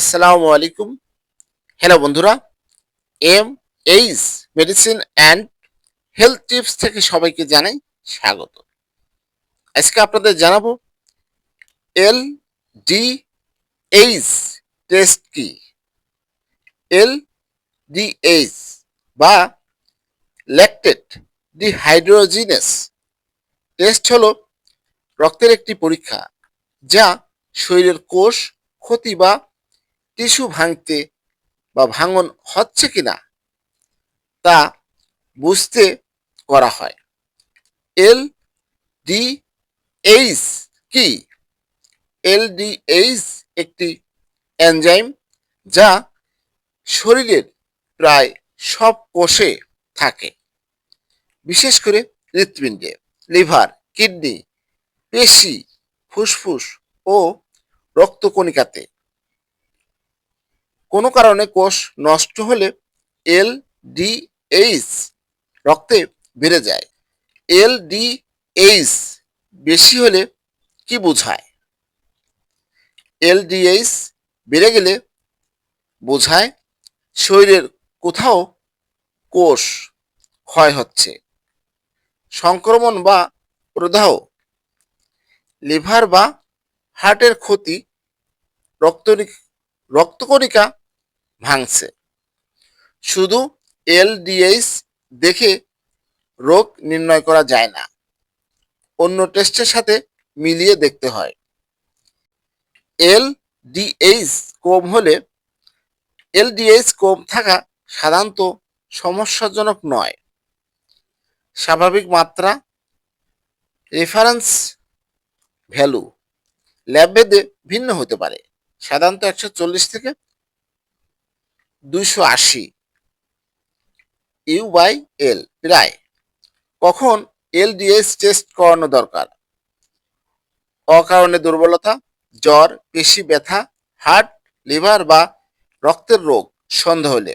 আসসালামু আলাইকুম। হ্যালো বন্ধুরা। M H medicine and health tips থেকে সবাইকে জানাই স্বাগত। আজকে আপনাদের জানাব এল ডি এইচ টেস্ট কি? এল ডি এইচ বা ল্যাকটেড ডিহাইড্রোজিনেস টেস্ট হলো রক্তের একটি পরীক্ষা যা শরীরের কোষ, ক্ষতি বা টিস্যু ভাঙতে বা ভাঙন হচ্ছে কিনা তা বুঝতে করা হয়। এল ডি এইচ কি? এল ডি এইচ একটি এনজাইম যা শরীরের প্রায় সব কোষে থাকে, বিশেষ করে হৃৎপিণ্ডে, লিভার, কিডনি, পেশি, ফুসফুস ও রক্তকণিকাতে। কোনো কারণে কোষ নষ্ট হলে এল ডি এইচ রক্তে বেড়ে যায়। এল ডি এইচ বেশি হলে কি বোঝায়? এল ডি এইচ বেড়ে গেলে বোঝায় শরীরের কোথাও কোষ ক্ষয় হচ্ছে, সংক্রমণ বা প্রদাহ, লিভার বা হার্টের ক্ষতি রক্ত রক্তকণিকা ভাঙছে। শুধু এলডিএইচ দেখে রোগ নির্ণয় করা যায় না, অন্য টেস্টের সাথে মিলিয়ে দেখতে হয়। এল কম হলে এলডিএইচ কম থাকা সাধারণত সমস্যাজনক নয়। স্বাভাবিক মাত্রা, রেফারেন্স ভ্যালু, ল্যাব ভেদে ভিন্ন হতে পারে। সাধারণত একশো চল্লিশ থেকে দুইশো আশি। ইউ বাই এল প্রায় কখন এল ডিএস টেস্ট করানো দরকার? অকারণে দুর্বলতা, জ্বর, পেশি ব্যথা, হার্ট, লিভার বা রক্তের রোগ, সন্দেহ হলে।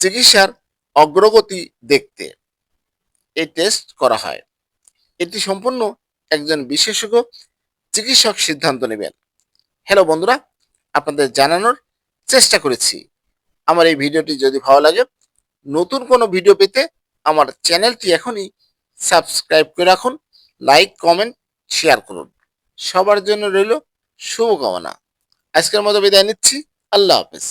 চিকিৎসার অগ্রগতি দেখতে এই টেস্ট করা হয়। এটি সম্পূর্ণ একজন বিশেষজ্ঞ চিকিৎসক সিদ্ধান্ত নেবেন। হ্যালো বন্ধুরা, আপনাদের জানানোর চেষ্টা করেছি। আমার এই ভিডিওটি যদি ভালো লাগে, নতুন কোনো ভিডিও পেতে আমার চ্যানেলটি এখনই সাবস্ক্রাইব করে রাখুন, লাইক, কমেন্ট, শেয়ার করুন। সবার জন্য রইল শুভকামনা। আজকের মতো বিদায় নিচ্ছি। আল্লাহ হাফেজ।